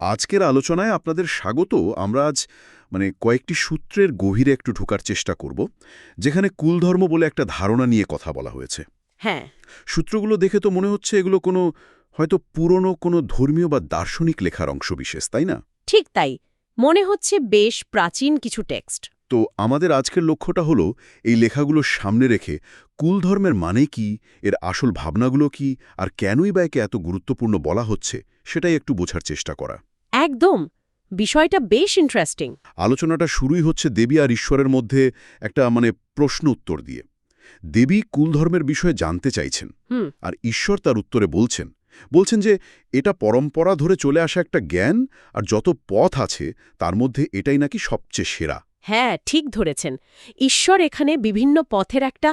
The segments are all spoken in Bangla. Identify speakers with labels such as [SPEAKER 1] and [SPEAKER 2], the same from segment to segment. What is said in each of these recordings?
[SPEAKER 1] আজকের আলোচনায় আপনাদের স্বাগত। আমরা আজ মানে কয়েকটি সূত্রের গভীরে একটু ঢোকার চেষ্টা করব যেখানে কুলধর্ম বলে একটা ধারণা নিয়ে কথা বলা হয়েছে।
[SPEAKER 2] হ্যাঁ।
[SPEAKER 1] সূত্রগুলো দেখে তো মনে হচ্ছে এগুলো কোনো হয়তো পুরনো কোনো ধর্মীয় বা দার্শনিক লেখার অংশবিশেষ তাই না?
[SPEAKER 2] ঠিক তাই। মনে হচ্ছে বেশ প্রাচীন কিছু টেক্সট।
[SPEAKER 1] তো আমাদের আজকের লক্ষ্যটা হলো এই লেখাগুলো সামনে রেখে কুলধর্মের মানে কি এর আসল ভাবনাগুলো কি আর কেনই বা একে এত গুরুত্বপূর্ণ বলা হচ্ছে সেটাই একটু বোঝার চেষ্টা করা।
[SPEAKER 2] একদম। বিষয়টা বেশ ইন্টারেস্টিং
[SPEAKER 1] আলোচনাটা শুরুই হচ্ছে দেবী আর ঈশ্বরের মধ্যে একটা মানে প্রশ্ন উত্তর দিয়ে। দেবী কুলধর্মের বিষয়ে জানতে চাইছেন আর ঈশ্বর তার উত্তরে বলছেন। বলছেন যে এটা পরম্পরা ধরে চলে আসা একটা জ্ঞান আর যত পথ আছে তার মধ্যে এটাই নাকি সবচেয়ে সেরা।
[SPEAKER 2] হ্যাঁ ঠিক ধরেছেন। ঈশ্বর এখানে বিভিন্ন পথের একটা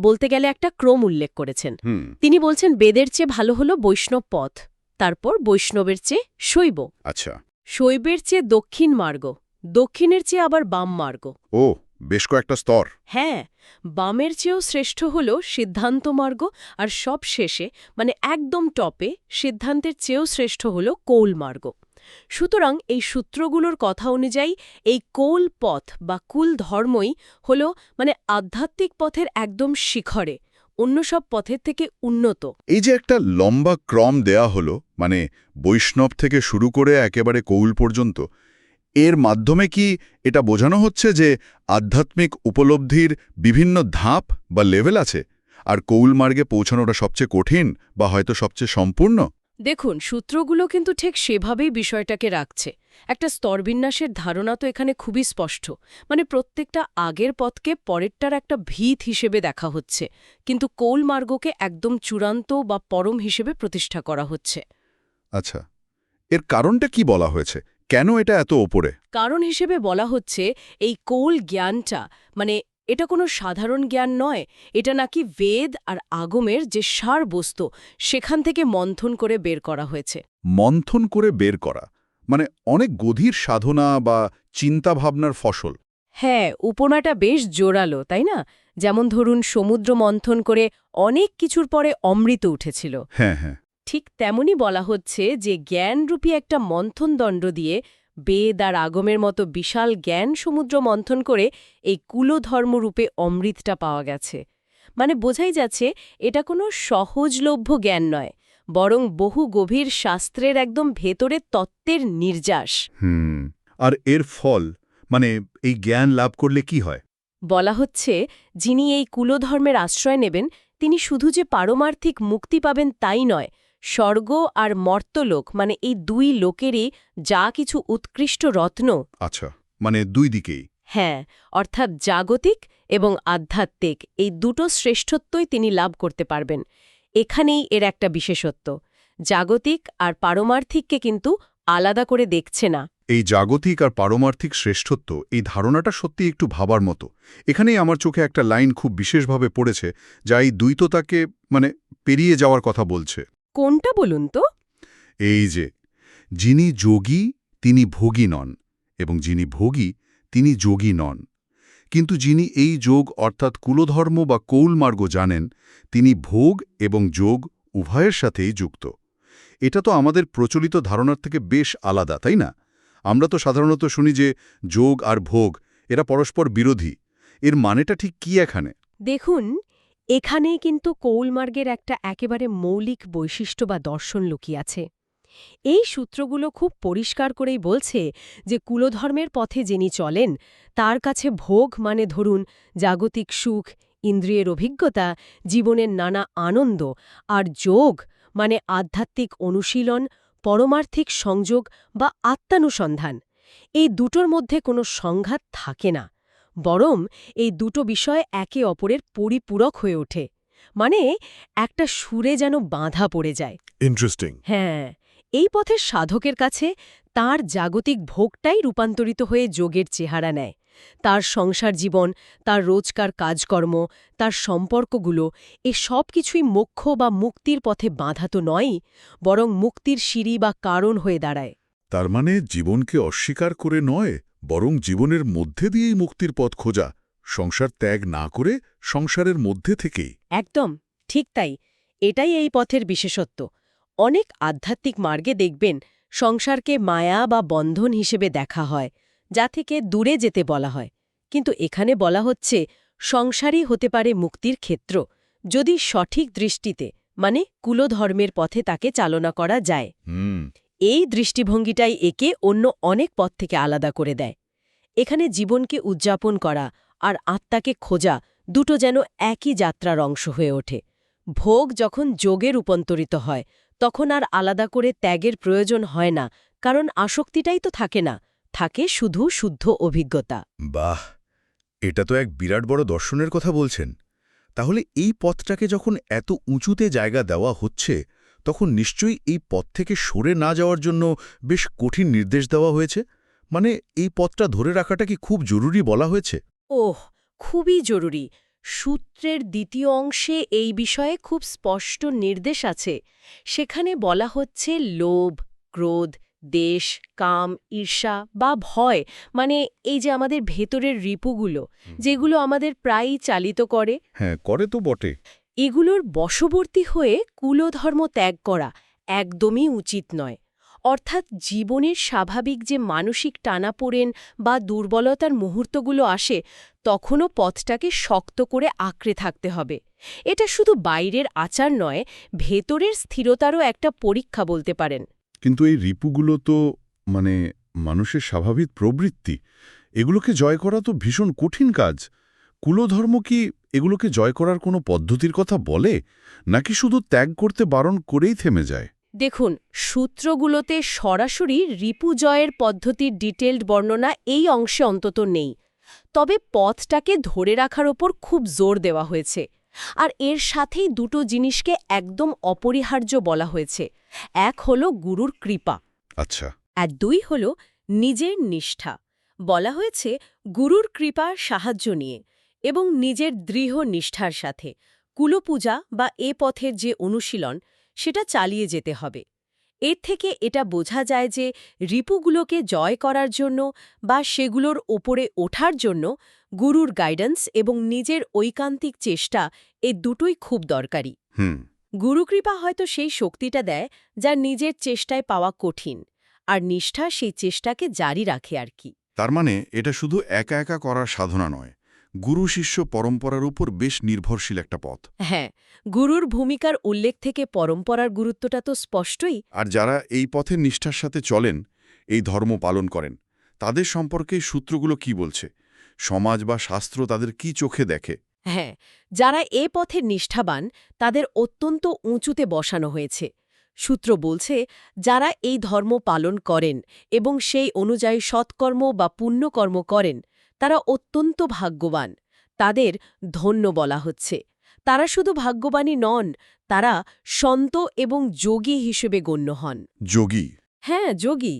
[SPEAKER 2] বলতে গেলে একটা ক্রম উল্লেখ করেছেন। তিনি বলছেন বেদের চেয়ে ভালো হলো বৈষ্ণব পথ। তারপর বৈষ্ণবের চেয়ে শৈব।
[SPEAKER 1] আচ্ছা।
[SPEAKER 2] শৈবের চেয়ে দক্ষিণ মার্গ দক্ষিণের চেয়ে আবার বাম মার্গ।
[SPEAKER 1] ও বেশ কয়েকটা স্তর।
[SPEAKER 2] হ্যাঁ বামের চেয়েও শ্রেষ্ঠ হল সিদ্ধান্ত মার্গ আর সব শেষে মানে একদম টপে সিদ্ধান্তের চেয়েও শ্রেষ্ঠ হল কৌল মার্গ। সুতরাং এই সূত্রগুলোর কথা অনুযায়ী এই কৌল পথ বা কুল ধর্মই হল মানে আধ্যাত্মিক পথের একদম শিখরে। অন্য সব পথের থেকে উন্নত।
[SPEAKER 3] এই যে একটা লম্বা ক্রম দেয়া হলো মানে বৈষ্ণব থেকে শুরু করে একেবারে কৌল পর্যন্ত এর মাধ্যমে কি এটা বোঝানো হচ্ছে যে আধ্যাত্মিক উপলব্ধির বিভিন্ন ধাপ বা লেভেল আছে? আর কৌল মার্গে পৌঁছানোটা সবচেয়ে কঠিন বা হয়তো সবচেয়ে সম্পূর্ণ?
[SPEAKER 2] দেখুন সূত্রগুলো কিন্তু ঠিক সেভাবেই বিষয়টাকে রাখছে। একটা স্তরবিন্যাসের ধারণা তো এখানে খুবই স্পষ্ট। মানে প্রত্যেকটা আগের পথকে পরেরটার একটা ভিত হিসেবে দেখা হচ্ছে কিন্তু কোল মার্গকে একদম চূড়ান্ত বা পরম হিসেবে প্রতিষ্ঠা করা হচ্ছে।
[SPEAKER 3] আচ্ছা এর কারণটা কি বলা হয়েছে? কেন এটা এত ওপরে?
[SPEAKER 2] কারণ হিসেবে বলা হচ্ছে এই কোল জ্ঞানটা মানে এটা কোনো সাধারণ জ্ঞান নয় এটা নাকি বেদ আর আগমের যে সার বস্তু সেখান থেকে মন্থন করে বের করা হয়েছে।
[SPEAKER 3] মন্থন করে বের করা মানে অনেক গভীর সাধনা বা চিন্তাভাবনার ফসল।
[SPEAKER 2] হ্যাঁ উপমাটা বেশ জোরালো তাই না? যেমন ধরুন সমুদ্র মন্থন করে অনেক কিছুর পরে অমৃত উঠেছিল।
[SPEAKER 3] হ্যাঁ হ্যাঁ।
[SPEAKER 2] ঠিক তেমনি বলা হচ্ছে যে জ্ঞানরূপী একটা মন্থন দণ্ড দিয়ে বেদ আর আগমের মতো বিশাল জ্ঞান সমুদ্র মন্থন করে এই কুলধর্মরূপে অমৃতটা পাওয়া গেছে। মানে বোঝাই যাচ্ছে এটা কোনো সহজলভ্য জ্ঞান নয়। বরং বহু গভীর শাস্ত্রের একদম ভেতরে তত্ত্বের নির্যাস।
[SPEAKER 3] হুম আর এর ফল মানে এই জ্ঞান লাভ করলে কি হয়?
[SPEAKER 2] বলা হচ্ছে যিনি এই কুলধর্মের আশ্রয় নেবেন তিনি শুধু যে পারমার্থিক মুক্তি পাবেন তাই নয় স্বর্গ আর মর্তলোক মানে এই দুই লোকেরই যা কিছু উৎকৃষ্ট রত্ন।
[SPEAKER 3] আচ্ছা মানে দুই দিকেই।
[SPEAKER 2] হ্যাঁ অর্থাৎ জাগতিক এবং আধ্যাত্মিক এই দুটো শ্রেষ্ঠত্বই তিনি লাভ করতে পারবেন। এখানেই এর একটা বিশেষত্ব। জাগতিক আর পারমার্থিককে কিন্তু আলাদা করে দেখছে না।
[SPEAKER 3] এই জাগতিক আর পারমার্থিক শ্রেষ্ঠত্ব এই ধারণাটা সত্যি একটু ভাবার মতো। এখানেই আমার চোখে একটা লাইন খুব বিশেষভাবে পড়েছে যা এই দ্বৈততাকে মানে পেরিয়ে যাওয়ার কথা বলছে।
[SPEAKER 2] কোনটা বলুন তো?
[SPEAKER 3] এই যে যিনি যোগী তিনি ভোগী নন এবং যিনি ভোগী তিনি যোগী নন। কিন্তু যিনি এই যোগ অর্থাৎ কুলধর্ম বা কৌলমার্গ জানেন, তিনি ভোগ এবং যোগ উভয়ের সাথেই যুক্ত। এটা তো আমাদের প্রচলিত ধারণার থেকে বেশ আলাদা, তাই না? আমরা তো সাধারণত শুনি যে যোগ আর ভোগ, এরা পরস্পর বিরোধী। এর মানেটা ঠিক কি এখানে?
[SPEAKER 2] দেখুন, এখানেই কিন্তু কৌলমার্গের একটা একেবারে মৌলিক বৈশিষ্ট্য বা দর্শন লুকিয়ে আছে। এই সূত্রগুলো খুব পরিষ্কার করেই বলছে যে কুলধর্মের পথে যিনি চলেন তার কাছে ভোগ মানে ধরুন জাগতিক সুখ ইন্দ্রিয়ের অভিজ্ঞতা জীবনের নানা আনন্দ আর যোগ মানে আধ্যাত্মিক অনুশীলন পরমার্থিক সংযোগ বা আত্মানুসন্ধান। এই দুটোর মধ্যে কোনো সংঘাত থাকে না বরং এই দুটো বিষয় একে অপরের পরিপূরক হয়ে ওঠে। মানে একটা সুরে যেন বাঁধা পড়ে যায়।
[SPEAKER 3] ইন্টারেস্টিং
[SPEAKER 2] হ্যাঁ। এই পথের সাধকের কাছে তার জাগতিক ভোগটাই রূপান্তরিত হয়ে যোগের চেহারা নেয়। তার সংসার জীবন তার রোজকার কাজকর্ম তার সম্পর্কগুলো এ সব কিছুই মোক্ষ বা মুক্তির পথে বাঁধা তো নয়ই বরং মুক্তির সিঁড়ি বা কারণ হয়ে দাঁড়ায়।
[SPEAKER 3] তার মানে জীবনকে অস্বীকার করে নয় বরং জীবনের মধ্যে দিয়েই মুক্তির পথ খোঁজা সংসার ত্যাগ না করে সংসারের মধ্যে থেকেই।
[SPEAKER 2] একদম ঠিক তাই। এটাই এই পথের বিশেষত্ব। অনেক আধ্যাত্মিক মার্গে দেখবেন সংসারকে মায়া বা বন্ধন হিসেবে দেখা হয় যা থেকে দূরে যেতে বলা হয়। কিন্তু এখানে বলা হচ্ছে সংসারই হতে পারে মুক্তির ক্ষেত্র যদি সঠিক দৃষ্টিতে মানে কুলধর্মের পথে তাকে চালনা করা যায়। এই দৃষ্টিভঙ্গিটাই একে অন্য অনেক পথ থেকে আলাদা করে দেয়। এখানে জীবনকে উদযাপন করা আর আত্মাকে খোঁজা দুটো যেন একই যাত্রার অংশ হয়ে ওঠে। ভোগ যখন যোগে রূপান্তরিত হয় তখন আর আলাদা করে ত্যাগের প্রয়োজন হয় না কারণ আসক্তিটাই তো থাকে না থাকে শুধু শুদ্ধ অভিজ্ঞতা।
[SPEAKER 1] বাহ! এটা তো এক বিরাট বড় দর্শনের কথা বলছেন। তাহলে এই পথটাকে যখন এত উঁচুতে জায়গা দেওয়া হচ্ছে তখন নিশ্চয়ই এই পথ থেকে সরে না যাওয়ার জন্য বেশ কঠিন নির্দেশ দেওয়া হয়েছে? মানে এই পথটা ধরে রাখাটা কি খুব জরুরি বলা হয়েছে?
[SPEAKER 2] ওহ খুবই জরুরি। সূত্রের দ্বিতীয় অংশে এই বিষয়ে খুব স্পষ্ট নির্দেশ আছে। সেখানে বলা হচ্ছে লোভ ক্রোধ দেশ কাম ঈর্ষা বা ভয় মানে এই যে আমাদের ভেতরের রিপুগুলো যেগুলো আমাদের প্রায়ই চালিত করে।
[SPEAKER 1] হ্যাঁ করে তো বটে।
[SPEAKER 2] এগুলোর বশবর্তী হয়ে কুলধর্ম ত্যাগ করা একদমই উচিত নয়। অর্থাৎ জীবনের স্বাভাবিক যে মানসিক টানাপোড়েন বা দুর্বলতার মুহূর্তগুলো আসে, তখনও পথটাকে শক্ত করে আঁকড়ে থাকতে হবে। এটা শুধু বাইরের আচার নয়, ভেতরের স্থিরতারও একটা পরীক্ষা বলতে পারেন।
[SPEAKER 1] কিন্তু এই রিপুগুলো তো মানে মানুষের স্বাভাবিক প্রবৃত্তি, এগুলোকে জয় করা তো ভীষণ কঠিন কাজ। কুলধর্ম কি এগুলোকে জয় করার কোনো পদ্ধতির কথা বলে, নাকি শুধু ত্যাগ করতে বারণ করেই থেমে যায়?
[SPEAKER 2] দেখুন সূত্রগুলোতে সরাসরি রিপু জয়ের পদ্ধতির ডিটেলড বর্ণনা এই অংশে অন্তত নেই। তবে পথটাকে ধরে রাখার ওপর খুব জোর দেওয়া হয়েছে। আর এর সাথেই দুটো জিনিসকে একদম অপরিহার্য বলা হয়েছে। এক হল গুরুর কৃপা।
[SPEAKER 1] আচ্ছা।
[SPEAKER 2] আর দুই হল নিজের নিষ্ঠা। বলা হয়েছে গুরুর কৃপার সাহায্য নিয়ে এবং নিজের দৃঢ় নিষ্ঠার সাথে। কুলপূজা বা এ পথের যে অনুশীলন সেটা চালিয়ে যেতে হবে। এর থেকে এটা বোঝা যায় যে রিপুগুলোকে জয় করার জন্য বা সেগুলোর ওপরে ওঠার জন্য গুরুর গাইডেন্স এবং নিজের ঐকান্তিক চেষ্টা এ দুটোই খুব দরকারি।
[SPEAKER 1] হুম।
[SPEAKER 2] গুরুকৃপা হয়তো সেই শক্তিটা দেয় যা নিজের চেষ্টায় পাওয়া কঠিন আর নিষ্ঠা সেই চেষ্টাকে জারি রাখে আর কি।
[SPEAKER 3] তার মানে এটা শুধু একা একা করার সাধনা নয় গুরু শিষ্য পরম্পরার উপর বেশ নির্ভরশীল একটা পথ।
[SPEAKER 2] হ্যাঁ গুরুর ভূমিকার উল্লেখ থেকে পরম্পরার গুরুত্বটা তো স্পষ্টই।
[SPEAKER 3] আর যারা এই পথের নিষ্ঠার সাথে চলেন এই ধর্ম পালন করেন তাদের সম্পর্কে সূত্রগুলো কি বলছে? সমাজ বা শাস্ত্র তাদের কি চোখে দেখে?
[SPEAKER 2] হ্যাঁ যারা এ পথের নিষ্ঠাবান তাদের অত্যন্ত উঁচুতে বসানো হয়েছে। সূত্র বলছে যারা এই ধর্ম পালন করেন এবং সেই অনুযায়ী সৎকর্ম বা পুণ্যকর্ম করেন তারা অত্যন্ত ভাগ্যবান। তাদের ধন্য বলা হচ্ছে। তারা শুধু ভাগ্যবানই নন তারা সন্ত এবং যোগী হিসেবে গণ্য হন।
[SPEAKER 3] যোগী?
[SPEAKER 2] হ্যাঁ যোগী।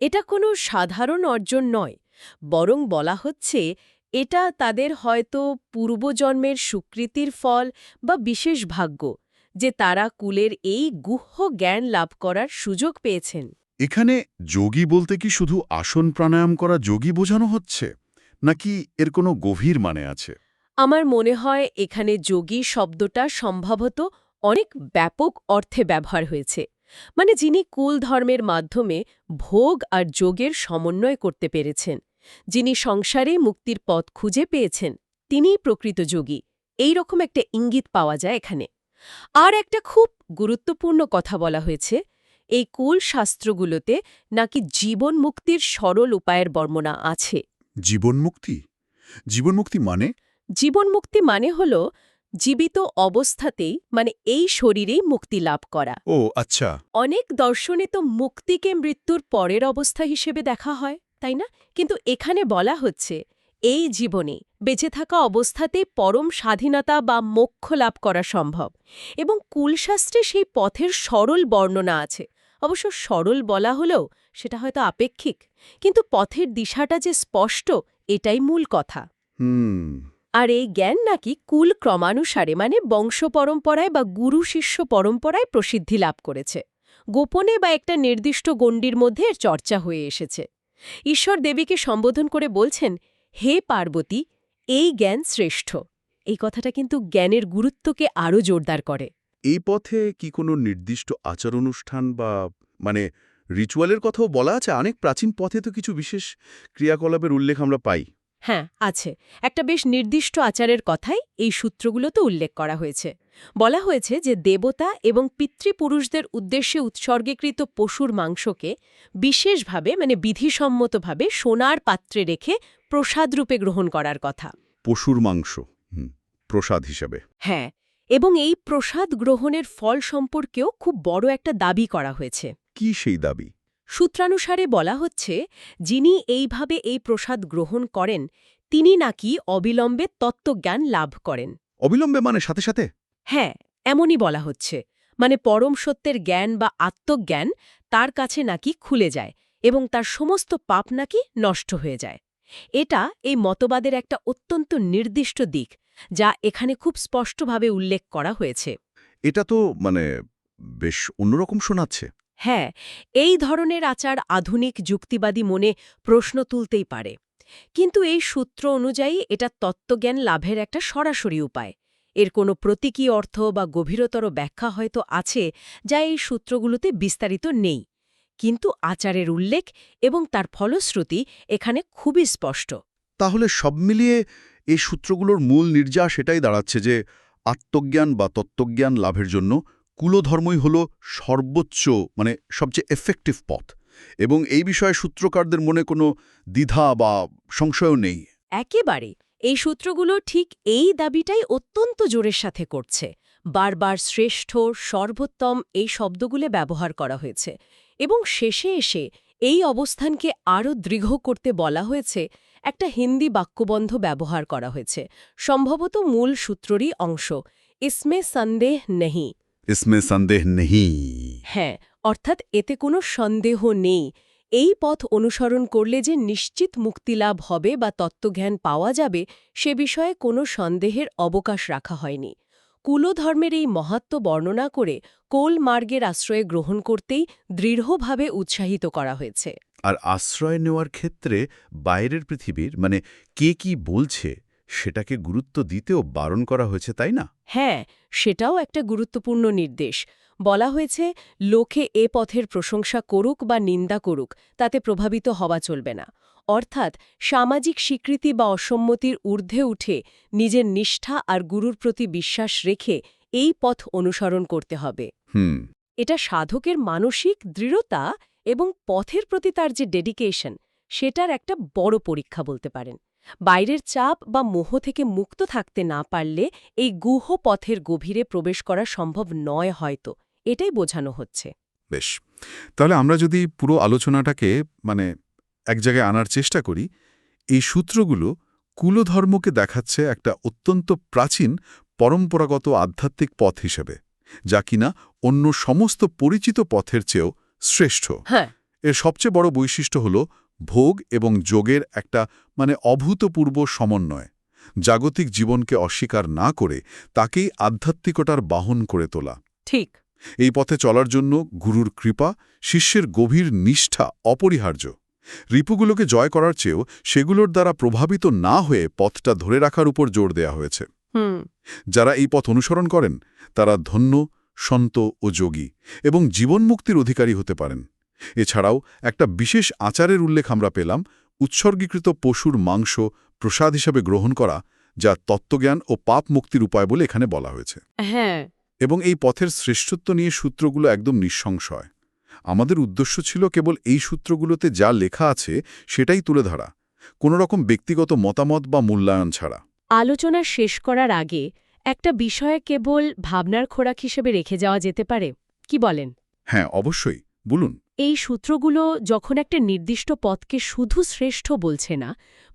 [SPEAKER 2] এটা কোনো সাধারণ অর্জন নয়। বরং বলা হচ্ছে এটা তাদের হয়তো পূর্বজন্মের স্বীকৃতির ফল বা বিশেষ ভাগ্য যে তারা কুলের এই গুহ্য জ্ঞান লাভ করার সুযোগ পেয়েছেন।
[SPEAKER 3] এখানে যোগী বলতে কি শুধু আসন প্রাণায়াম করা যোগী বোঝানো হচ্ছে? নাকি এর কোনো গভীর মানে আছে?
[SPEAKER 2] আমার মনে হয় এখানে যোগী শব্দটা সম্ভবত অনেক ব্যাপক অর্থে ব্যবহার হয়েছে। মানে যিনি কুল ধর্মের মাধ্যমে ভোগ আর যোগের সমন্বয় করতে পেরেছেন, যিনি সংসারে মুক্তির পথ খুঁজে পেয়েছেন, তিনিই প্রকৃত যোগী। এই রকম একটা ইঙ্গিত পাওয়া যায় এখানে। আর একটা খুব গুরুত্বপূর্ণ কথা বলা হয়েছে, এই কুল শাস্ত্রগুলোতে নাকি জীবন মুক্তির সরল উপায়ের বর্ণনা আছে।
[SPEAKER 3] জীবনমুক্তি? জীবনমুক্তি মানে?
[SPEAKER 2] জীবনমুক্তি মানে হল জীবিত অবস্থাতেই মানে এই শরীরেই মুক্তি লাভ করা।
[SPEAKER 3] ও আচ্ছা।
[SPEAKER 2] অনেক দর্শনে তো মুক্তিকে মৃত্যুর পরের অবস্থা হিসেবে দেখা হয় তাই না? কিন্তু এখানে বলা হচ্ছে এই জীবনে বেঁচে থাকা অবস্থাতে পরম স্বাধীনতা বা মোক্ষ লাভ করা সম্ভব। এবং কুলশাস্ত্রে সেই পথের সরল বর্ণনা আছে। অবশ্য সরল বলা হলেও সেটা হয়তো আপেক্ষিক কিন্তু পথের দিশাটা যে স্পষ্ট এটাই মূল কথা।
[SPEAKER 3] হুম।
[SPEAKER 2] আর এই জ্ঞান নাকি কুল ক্রমানুসারে মানে বংশ পরম্পরায় বা গুরু শিষ্য পরম্পরায় প্রসিদ্ধি লাভ করেছে। গোপনে বা একটা নির্দিষ্ট গণ্ডির মধ্যে এর চর্চা হয়ে এসেছে। ঈশ্বর দেবীকে সম্বোধন করে বলছেন হে পার্বতী এই জ্ঞান শ্রেষ্ঠ। এই কথাটা কিন্তু জ্ঞানের গুরুত্বকে আরও জোরদার করে।
[SPEAKER 1] এই পথে কি কোনো নির্দিষ্ট আচার অনুষ্ঠান বা মানে রিচুয়ালের কথাও বলা আছে? অনেক প্রাচীন পথে তো কিছু বিশেষ ক্রিয়াকলাপের উল্লেখ আমরা পাই।
[SPEAKER 2] হ্যাঁ আছে। একটা বেশ নির্দিষ্ট আচারের কথাই এই সূত্রগুলোতে উল্লেখ করা হয়েছে। বলা হয়েছে যে দেবতা এবং পিতৃপুরুষদের উদ্দেশ্যে উৎসর্গীকৃত পশুর মাংসকে বিশেষভাবে মানে বিধিসম্মতভাবে সোনার পাত্রে রেখে প্রসাদরূপে গ্রহণ করার কথা।
[SPEAKER 1] পশুর মাংস প্রসাদ হিসাবে।
[SPEAKER 2] হ্যাঁ এবং এই প্রসাদ গ্রহণের ফল সম্পর্কেও খুব বড় একটা দাবি করা হয়েছে।
[SPEAKER 1] কি সেই দাবি?
[SPEAKER 2] সূত্রানুসারে বলা হচ্ছে যিনি এইভাবে এই প্রসাদ গ্রহণ করেন তিনি নাকি অবিলম্বে তত্ত্বজ্ঞান লাভ করেন।
[SPEAKER 1] অবিলম্বে মানে সাথে সাথে?
[SPEAKER 2] হ্যাঁ এমনই বলা হচ্ছে। মানে পরম সত্যের জ্ঞান বা আত্মজ্ঞান তার কাছে নাকি খুলে যায় এবং তার সমস্ত পাপ নাকি নষ্ট হয়ে যায়। এটা এই মতবাদের একটা অত্যন্ত নির্দিষ্ট দিক। যা এখানে খুব স্পষ্টভাবে উল্লেখ করা হয়েছে।
[SPEAKER 1] এটা তো মানে বেশ অন্যরকম শোনাচ্ছে।
[SPEAKER 2] হ্যাঁ এই ধরনের আচার আধুনিক যুক্তিবাদী মনে প্রশ্ন তুলতেই পারে। কিন্তু এই সূত্র অনুযায়ী এটা তত্ত্বজ্ঞান লাভের একটা সরাসরি উপায়। এর কোনো প্রতীকী অর্থ বা গভীরতর ব্যাখ্যা হয়তো আছে যা এই সূত্রগুলোতে বিস্তারিত নেই। কিন্তু আচারের উল্লেখ এবং তার ফলশ্রুতি এখানে খুবই স্পষ্ট।
[SPEAKER 1] তাহলে সব মিলিয়ে এই সূত্রগুলোর মূল নির্যাস এটাই দাঁড়াচ্ছে যে আত্মজ্ঞান বা তত্ত্বজ্ঞান লাভের জন্য কুলধর্মই হল সর্বোচ্চ মানে সবচেয়ে এফেক্টিভ পথ। এবং এই বিষয়ে সূত্রকারদের মনে কোনো দ্বিধা বা সংশয়ও নেই।
[SPEAKER 2] একেবারে। এই সূত্রগুলো ঠিক এই দাবিটাই অত্যন্ত জোরের সাথে করছে। বারবার শ্রেষ্ঠ, সর্বোত্তম এই শব্দগুলো ব্যবহার করা হয়েছে। এবং শেষে এসে এই অবস্থানকে আরও দৃঢ় করতে বলা হয়েছে একটা হিন্দি বাক্যবন্ধ ব্যবহার করা হয়েছে। সম্ভবত মূল সূত্ররই অংশ। ইসমে সন্দেহ নেহি।
[SPEAKER 1] ইসমে সন্দেহ নেই
[SPEAKER 2] হ্যাঁ অর্থাৎ এতে কোনো সন্দেহ নেই। এই পথ অনুসরণ করলে যে নিশ্চিত মুক্তিলাভ হবে বা তত্ত্বজ্ঞান পাওয়া যাবে সে বিষয়ে কোনো সন্দেহের অবকাশ রাখা হয়নি। কুলধর্মের এই মহাত্ম বর্ণনা করে কোল মার্গের আশ্রয়ে গ্রহণ করতেই দৃঢ়ভাবে উৎসাহিত করা হয়েছে।
[SPEAKER 1] আর আশ্রয় নেওয়ার ক্ষেত্রে বাইরের পৃথিবীর মানে কে কি বলছে সেটাকে গুরুত্ব দিতেও বারণ করা হয়েছে তাই না?
[SPEAKER 2] হ্যাঁ সেটাও একটা গুরুত্বপূর্ণ নির্দেশ। বলা হয়েছে লোকে এ পথের প্রশংসা করুক বা নিন্দা করুক তাতে প্রভাবিত হওয়া চলবে না। অর্থাৎ সামাজিক স্বীকৃতি বা অসম্মতির ঊর্ধ্বে উঠে নিজের নিষ্ঠা আর গুরুর প্রতি বিশ্বাস রেখে এই পথ অনুসরণ করতে হবে।
[SPEAKER 1] হুম।
[SPEAKER 2] এটা সাধকের মানসিক দৃঢ়তা এবং পথের প্রতি তার যে ডেডিকেশন সেটার একটা বড় পরীক্ষা বলতে পারেন। বাইরের চাপ বা মোহ থেকে মুক্ত থাকতে না পারলে এই গুহ পথের গভীরে প্রবেশ করা সম্ভব নয় হয়তো। এটাই বোঝানো হচ্ছে।
[SPEAKER 3] বেশ। তাহলে আমরা যদি পুরো আলোচনাটাকে মানে এক জায়গায় আনার চেষ্টা করি, এই সূত্রগুলো কুলধর্মকে দেখাচ্ছে একটা অত্যন্ত প্রাচীন পরম্পরাগত আধ্যাত্মিক পথ হিসেবে, যা কিনা অন্য সমস্ত পরিচিত পথের চেয়েও শ্রেষ্ঠ।
[SPEAKER 2] হ্যাঁ।
[SPEAKER 3] এর সবচেয়ে বড় বৈশিষ্ট্য হল ভোগ এবং যোগের একটা মানে অভূতপূর্ব সমন্বয়। জাগতিক জীবনকে অস্বীকার না করে তাকেই আধ্যাত্মিকতার বাহন করে তোলা।
[SPEAKER 2] ঠিক।
[SPEAKER 3] এই পথে চলার জন্য গুরুর কৃপা শিষ্যের গভীর নিষ্ঠা অপরিহার্য। রিপুগুলোকে জয় করার চেয়েও সেগুলোর দ্বারা প্রভাবিত না হয়ে পথটা ধরে রাখার উপর জোর দেয়া হয়েছে। যারা এই পথ অনুসরণ করেন তারা ধন্য সন্ত ও যোগী এবং জীবনমুক্তির অধিকারী হতে পারেন। এছাড়াও একটা বিশেষ আচারের উল্লেখ আমরা পেলাম উৎসর্গীকৃত পশুর মাংস প্রসাদ হিসাবে গ্রহণ করা যা তত্ত্বজ্ঞান ও পাপ মুক্তির উপায় বলে এখানে বলা হয়েছে।
[SPEAKER 2] হ্যাঁ।
[SPEAKER 3] এবং এই পথের শ্রেষ্ঠত্ব নিয়ে সূত্রগুলো একদম নিঃসংশয় আমাদের উদ্দেশ্য ছিল কেবল এই সূত্রগুলোতে যা লেখা আছে সেটাই তুলে ধরা কোনো রকম ব্যক্তিগত মতামত বা মূল্যায়ন ছাড়া।
[SPEAKER 2] আলোচনা শেষ করার আগে একটা বিষয়ে কেবল ভাবনার খোরাক হিসেবে রেখে যাওয়া যেতে পারে কি বলেন?
[SPEAKER 3] হ্যাঁ অবশ্যই বলুন।
[SPEAKER 2] এই সূত্রগুলো যখন একটা নির্দিষ্ট পথকে শুধু শ্রেষ্ঠ বলছে না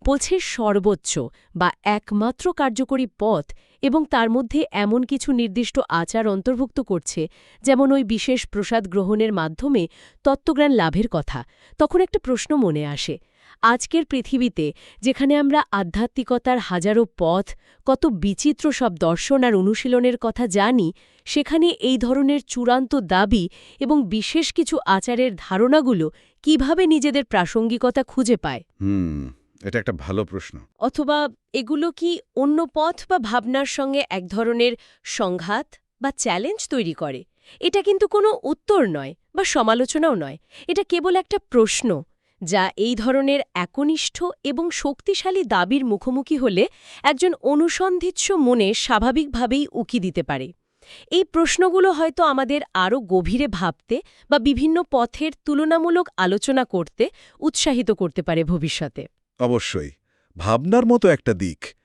[SPEAKER 2] বলছে সর্বোচ্চ বা একমাত্র কার্যকরী পথ এবং তার মধ্যে এমন কিছু নির্দিষ্ট আচার অন্তর্ভুক্ত করছে যেমন ওই বিশেষ প্রসাদ গ্রহণের মাধ্যমে তত্ত্বজ্ঞান লাভের কথা তখন একটা প্রশ্ন মনে আসে। আজকের পৃথিবীতে যেখানে আমরা আধ্যাত্মিকতার হাজারো পথ কত বিচিত্র সব দর্শন আর অনুশীলনের কথা জানি সেখানে এই ধরনের চূড়ান্ত দাবি এবং বিশেষ কিছু আচারের ধারণাগুলো কীভাবে নিজেদের প্রাসঙ্গিকতা খুঁজে পায়?
[SPEAKER 1] হুম এটা একটা ভালো প্রশ্ন।
[SPEAKER 2] অথবা এগুলো কি অন্য পথ বা ভাবনার সঙ্গে এক ধরনের সংঘাত বা চ্যালেঞ্জ তৈরি করে? এটা কিন্তু কোনো উত্তর নয় বা সমালোচনাও নয়। এটা কেবল একটা প্রশ্ন। যা এই ধরনের একনিষ্ঠ এবং শক্তিশালী দাবির মুখোমুখি হলে একজন অনুসন্ধিৎস মনে স্বাভাবিকভাবেই উকি দিতে পারে। এই প্রশ্নগুলো হয়তো আমাদের আরও গভীরে ভাবতে বা বিভিন্ন পথের তুলনামূলক আলোচনা করতে উৎসাহিত করতে পারে ভবিষ্যতে।
[SPEAKER 4] অবশ্যই, ভাবনার মতো একটা দিক।